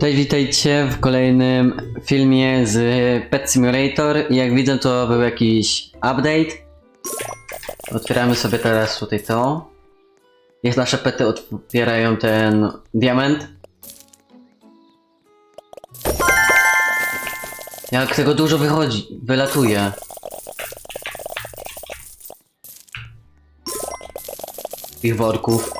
Cześć, witajcie w kolejnym filmie z Pet Simulator. Jak widzę, to był jakiś update. Otwieramy sobie teraz tutaj to. Niech nasze pety otwierają ten diament. Jak tego dużo wychodzi, wylatuje. Tych worków.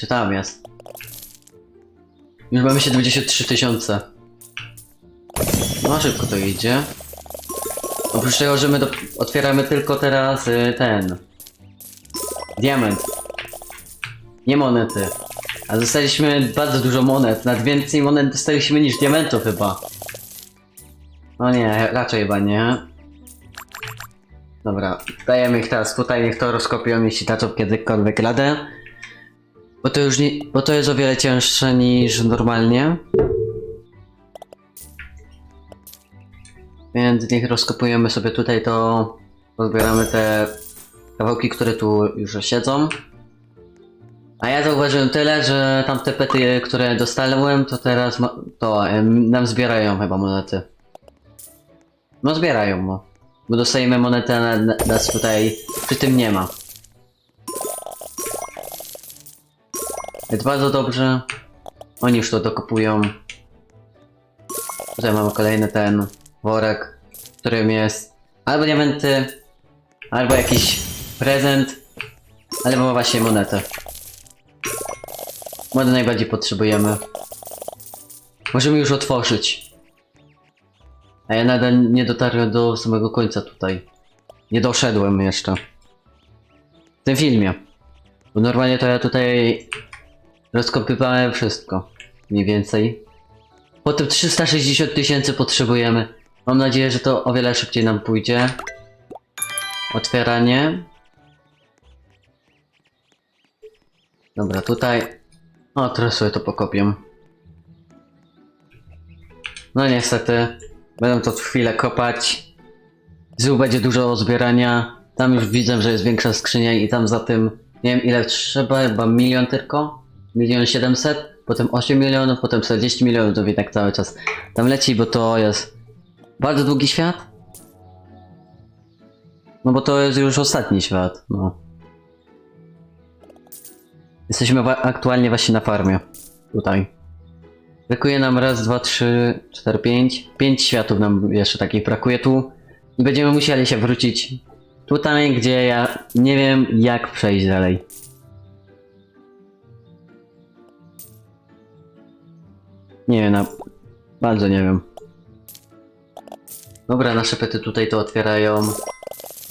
Czy tam jest? Już mamy się 23 tysiące. No szybko to idzie. Oprócz tego, że my do... otwieramy tylko teraz y, ten... Diament. Nie monety. A dostaliśmy bardzo dużo monet. Nawet więcej monet dostaliśmy niż diamentów chyba. No nie, raczej chyba nie. Dobra, dajemy ich teraz tutaj, niech to rozkopią, jeśli taczą kiedykolwiek radę. Bo to już nie, bo to jest o wiele cięższe niż normalnie. Więc niech rozkopujemy sobie tutaj to, pozbieramy te kawałki, które tu już siedzą. A ja zauważyłem tyle, że tamte pety, które dostałem, to teraz to nam zbierają chyba monety. No zbierają, no. Bo dostajemy monetę, a na- nas tutaj przy tym nie ma. Jest bardzo dobrze. Oni już to dokopują. Tutaj mamy kolejny ten worek, którym jest albo diamenty, albo jakiś prezent, albo właśnie monetę. Monety najbardziej potrzebujemy. Możemy już otworzyć. A ja nadal nie dotarłem do samego końca tutaj. Nie doszedłem jeszcze. W tym filmie. Bo normalnie to ja tutaj rozkopywałem wszystko. Mniej więcej. Potem 360 tysięcy potrzebujemy. Mam nadzieję, że to o wiele szybciej nam pójdzie. Otwieranie. Dobra, tutaj. O, teraz sobie to pokopię. No niestety. Będę to chwilę kopać. Zół będzie dużo zbierania. Tam już widzę, że jest większa skrzynia i tam za tym nie wiem ile trzeba, chyba milion tylko. Milion siedemset, potem 8 milionów, potem 40 milionów, to tak cały czas tam leci, bo to jest bardzo długi świat. No bo to jest już ostatni świat, no. Jesteśmy aktualnie właśnie na farmie. Tutaj. Brakuje nam raz, dwa, trzy, cztery, pięć. Pięć światów nam jeszcze takich brakuje tu. I będziemy musieli się wrócić tutaj, gdzie ja nie wiem jak przejść dalej. Nie wiem, na... bardzo nie wiem. Dobra, nasze pety tutaj to otwierają.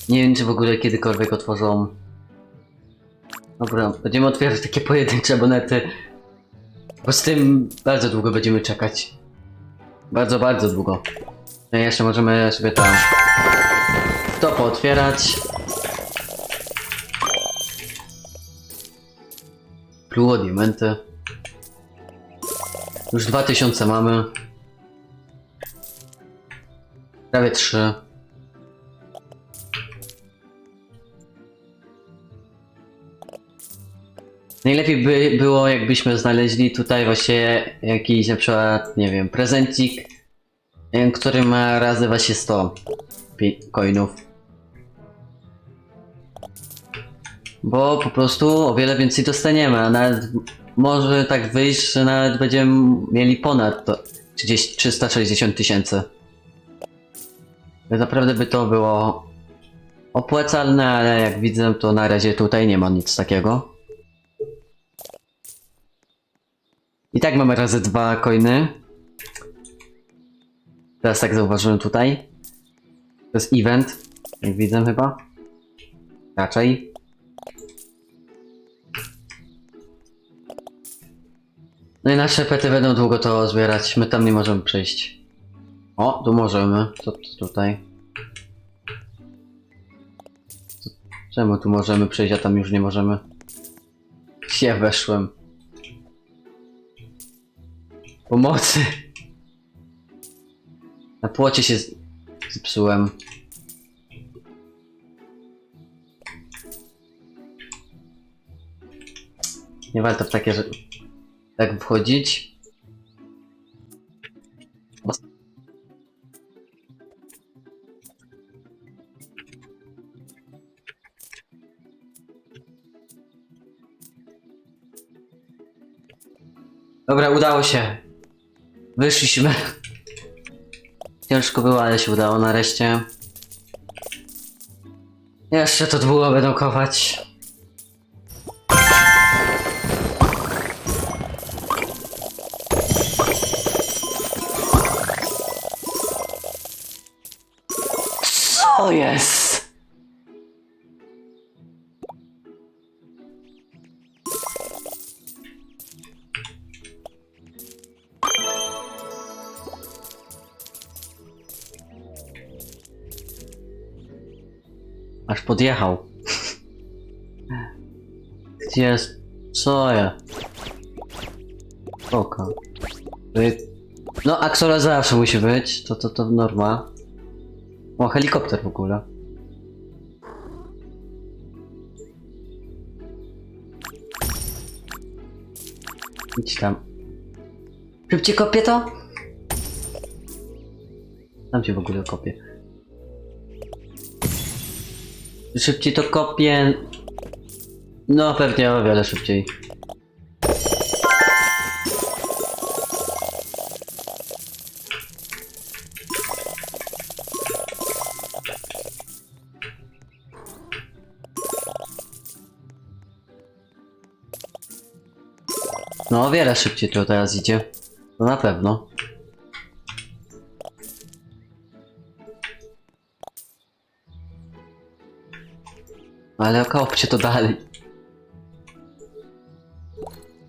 Nie wiem, czy w ogóle kiedykolwiek otworzą. Dobra, będziemy otwierać takie pojedyncze monety. Bo z tym bardzo długo będziemy czekać. Bardzo, bardzo długo. No i jeszcze możemy sobie tam to pootwierać. Pluło, diamenty. Już 2000 mamy. Prawie 3. Najlepiej by było, jakbyśmy znaleźli tutaj właśnie jakiś na przykład, nie wiem, prezencik, em, który ma razy właśnie 100 pi- coinów. Bo po prostu o wiele więcej dostaniemy, a nawet może tak wyjść, że nawet będziemy mieli ponad to 30, 360 tysięcy. Więc Naprawdę by to było opłacalne, ale jak widzę to na razie tutaj nie ma nic takiego. I tak mamy razy dwa coiny. Teraz tak zauważyłem tutaj. To jest event, jak widzę chyba. Raczej. No i nasze pety będą długo to zbierać. My tam nie możemy przejść. O, tu możemy. Co tutaj? Czemu tu możemy przejść, a tam już nie możemy? Ja weszłem. Pomocy! Na płocie się zepsułem. Nie warto w takie rzeczy tak wchodzić. Dobra, udało się. Wyszliśmy. Ciężko było, ale się udało nareszcie. Jeszcze to długo będą. Aż podjechał. Gdzie jest? Co ja? Spoko. No, Axola zawsze musi być, to, to, to norma. O, helikopter w ogóle. Idź tam. Szybciej kopię to? Tam się w ogóle kopię. Szybciej to kopię. No, pewnie o wiele szybciej. No, o wiele szybciej to teraz idzie. To na pewno. Ale kopcie to dalej.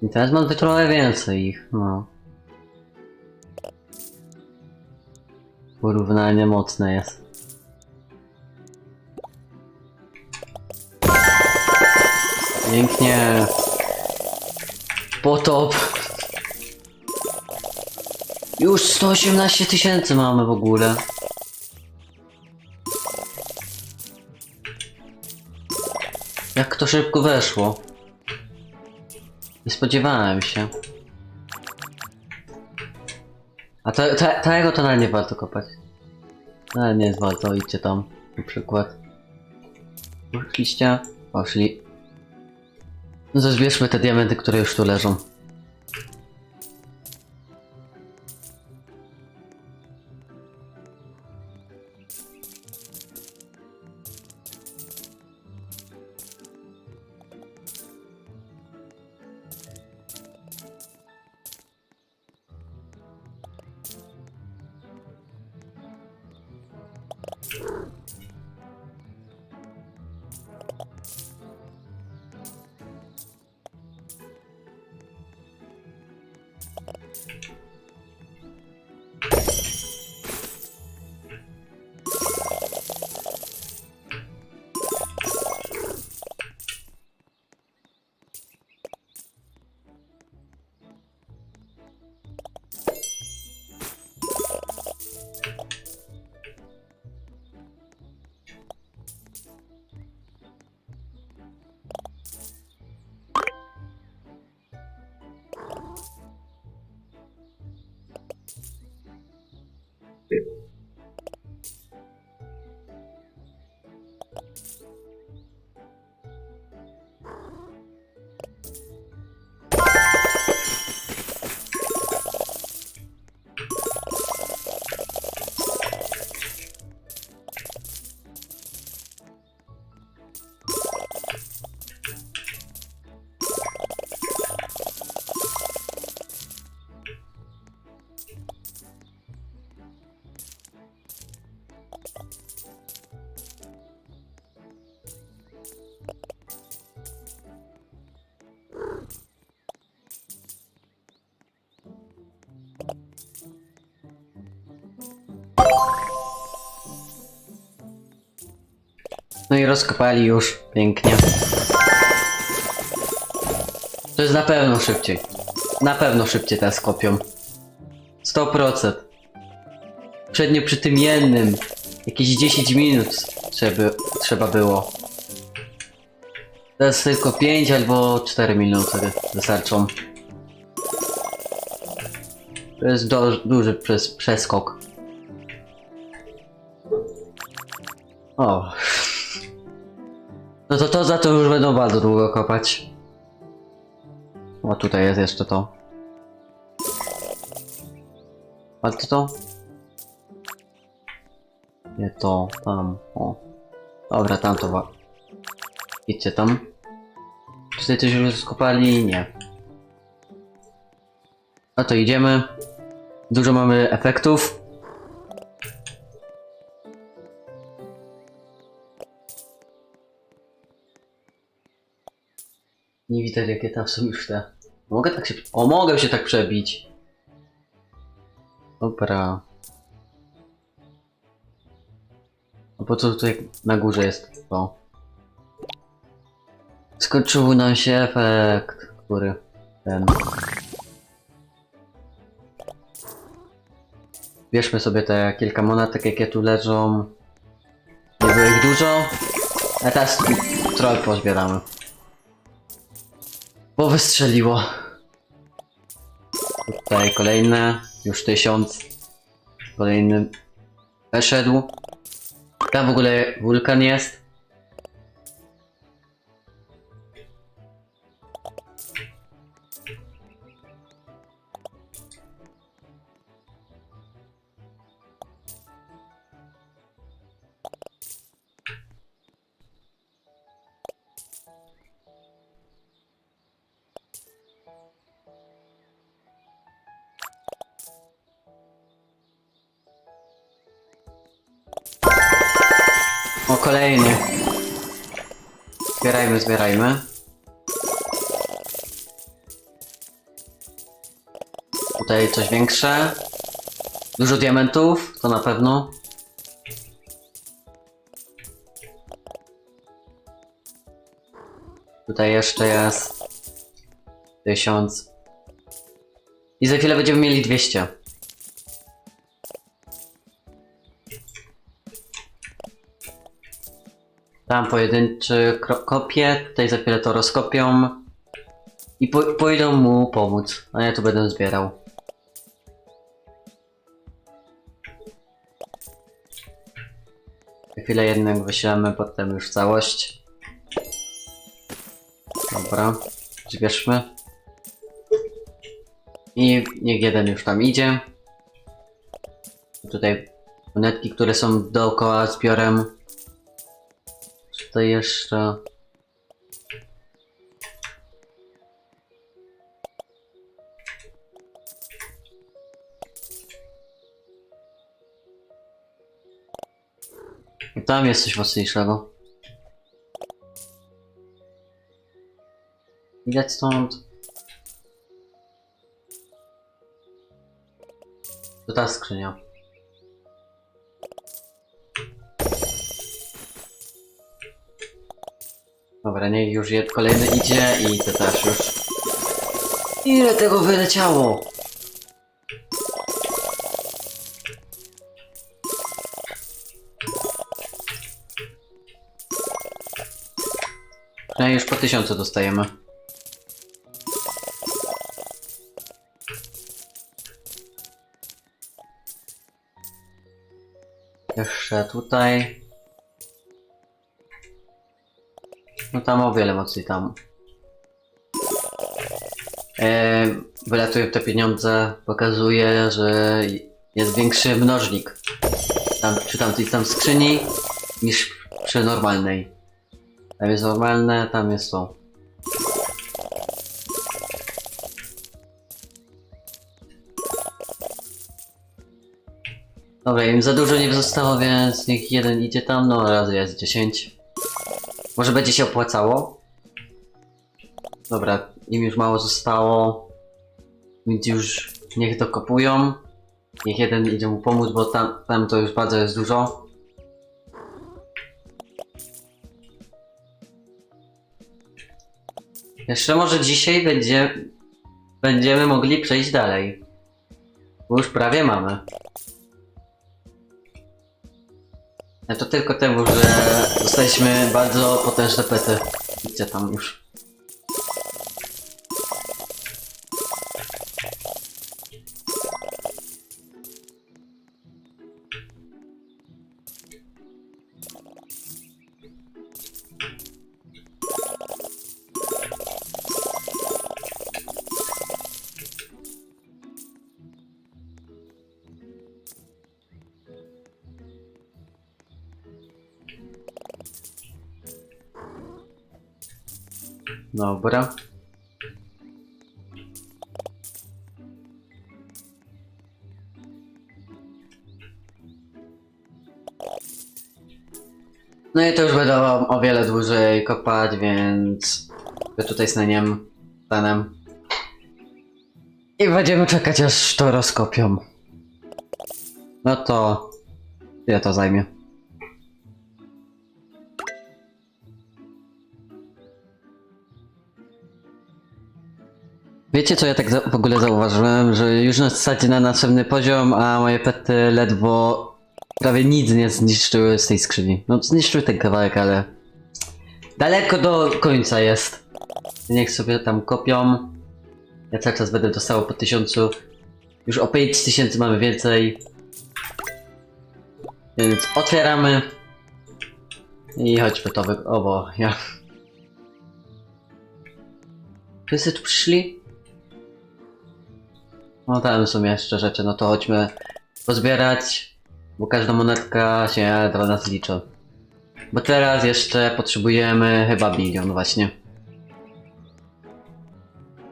I teraz mam trochę więcej ich, no. Porównanie mocne jest. Pięknie. Potop. Już 118 tysięcy mamy w ogóle. To szybko weszło. Nie spodziewałem się. A to, to, tego to nawet nie warto kopać. Ale nie jest warto, idźcie tam. Na przykład. Poszliście? Poszli. No te diamenty, które już tu leżą. I rozkopali już. Pięknie. To jest na pewno szybciej. Na pewno szybciej teraz kopią. 100%. Przednio przy tym jednym. Jakieś 10 minut trzeba, trzeba było. Teraz tylko 5 albo 4 minuty wystarczą. To jest do, duży przes przeskok. O. No to to za to już będą bardzo długo kopać. O, tutaj jest jeszcze to. Patrzcie to. Nie to, tam, o. Dobra, tam to wa. Idźcie tam. Czy coś już skopali? Nie. No to idziemy. Dużo mamy efektów. Widać jakie tam są już te. Mogę tak się... O, mogę się tak przebić. Dobra. A po co tutaj na górze jest to? Skończył nam się efekt, który ten. Bierzmy sobie te kilka monetek, jakie tu leżą. Nie było ich dużo. A teraz troll pozbieramy. Bo wystrzeliło. Tutaj kolejne. Już tysiąc. Kolejny weszedł. Tam w ogóle wulkan jest. O, kolejny. Zbierajmy, zbierajmy. Tutaj coś większe. Dużo diamentów, to na pewno. Tutaj jeszcze jest tysiąc. I za chwilę będziemy mieli 200. Tam pojedynczy kro- kopie, tutaj za chwilę to rozkopią. I po- pójdą mu pomóc, a ja tu będę zbierał. Za chwilę jednak wyślemy, potem już całość. Dobra, zbierzmy. I niech jeden już tam idzie. Tutaj monetki, które są dookoła zbiorem. Tutaj jeszcze. Tam jest coś mocniejszego. Widać stąd. To ta skrzynia. Dobra, niech już jed kolejny idzie i to też już. Ile tego wyleciało? No już po tysiącu dostajemy. Jeszcze tutaj. No tam o wiele mocniej tam. E, wylatują te pieniądze, pokazuje, że jest większy mnożnik. Tam, przy tamtej tam skrzyni niż przy normalnej. Tam jest normalne, tam jest to. Dobra, im za dużo nie zostało, więc niech jeden idzie tam, no razy jest 10. Może będzie się opłacało? Dobra, im już mało zostało. Więc już niech dokopują. Niech jeden idzie mu pomóc, bo tam, tam to już bardzo jest dużo. Jeszcze może dzisiaj będzie, będziemy mogli przejść dalej. Bo już prawie mamy. To tylko temu, że dostaliśmy bardzo potężne pety. Idźcie tam już. Dobra. No i to już będę o, wiele dłużej kopać, więc ja tutaj sneniem stanem. I będziemy czekać aż to rozkopią. No to... Ile to zajmie? Wiecie co ja tak w ogóle zauważyłem, że już nas sadzi na następny poziom, a moje pety ledwo prawie nic nie zniszczyły z tej skrzyni. No zniszczyły ten kawałek, ale daleko do końca jest. Niech sobie tam kopią. Ja cały czas będę dostał po tysiącu. Już o 5000 mamy więcej. Więc otwieramy. I chodźmy to wy... O bo ja... Wszyscy tu przyszli? No tam są jeszcze rzeczy, no to chodźmy pozbierać, bo każda monetka się dla nas liczy. Bo teraz jeszcze potrzebujemy chyba bilion właśnie.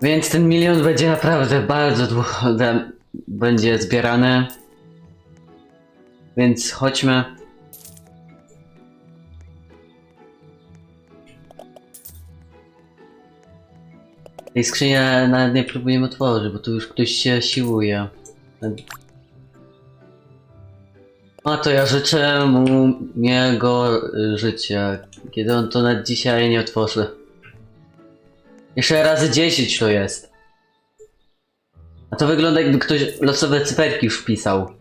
Więc ten milion będzie naprawdę bardzo długo będzie zbierany. Więc chodźmy. Tej skrzyni nawet nie próbujemy otworzyć, bo tu już ktoś się siłuje. A to ja życzę mu y, życia, kiedy on to nawet dzisiaj nie otworzy. Jeszcze razy 10 to jest. A to wygląda jakby ktoś losowe cyferki już wpisał.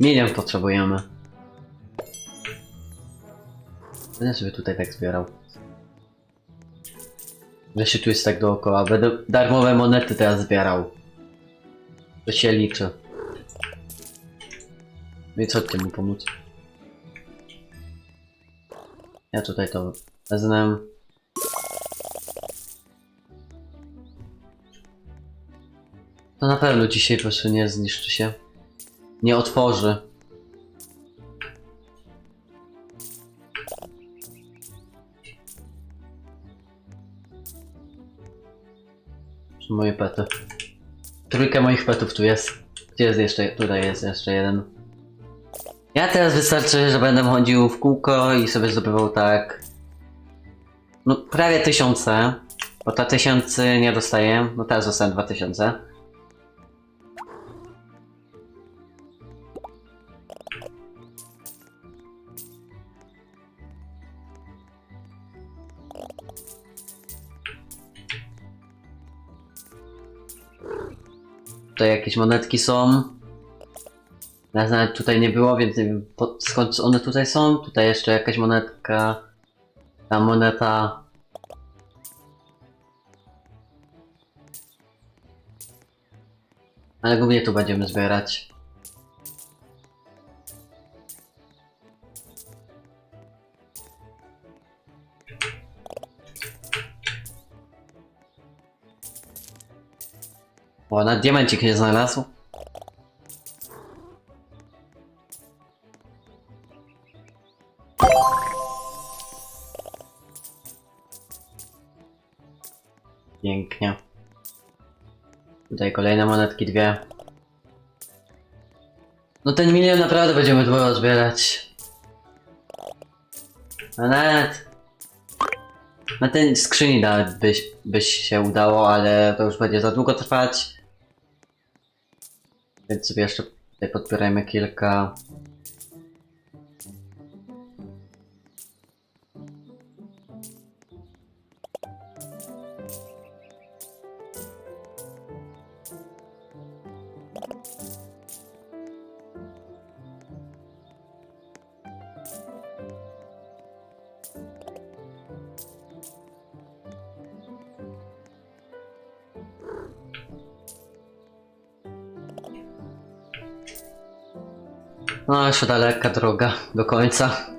Milion potrzebujemy. Będę sobie tutaj tak zbierał. Się tu jest tak dookoła. Będę darmowe monety teraz zbierał. To się liczy. No i co ty mu pomóc? Ja tutaj to wezmę. To na pewno dzisiaj po prostu nie zniszczy się. Nie otworzy. Moje pety. Trójka moich petów tu jest. Gdzie jest jeszcze? Tutaj jest jeszcze jeden. Ja teraz wystarczy, że będę chodził w kółko i sobie zdobywał tak. No prawie tysiące. Bo ta tysiące nie dostaję. No teraz dostałem dwa tysiące. Tutaj jakieś monetki są. Nas nawet tutaj nie było, więc nie wiem po, skąd one tutaj są. Tutaj jeszcze jakaś monetka. Ta moneta. Ale głównie tu będziemy zbierać. O, na diamencik nie znalazł. Pięknie. Tutaj kolejne monetki, dwie. No ten milion naprawdę będziemy długo zbierać. A nawet... Na tej skrzyni byś, byś się udało, ale to już będzie za długo trwać. Więc sobie jeszcze tutaj podbierajmy kilka. Daleka droga do końca.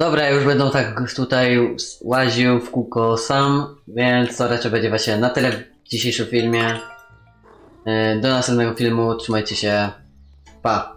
Dobra, już będą tak tutaj łaził w kółko sam, więc to raczej będzie właśnie na tyle w dzisiejszym filmie. Yy, Do następnego filmu, trzymajcie się, pa!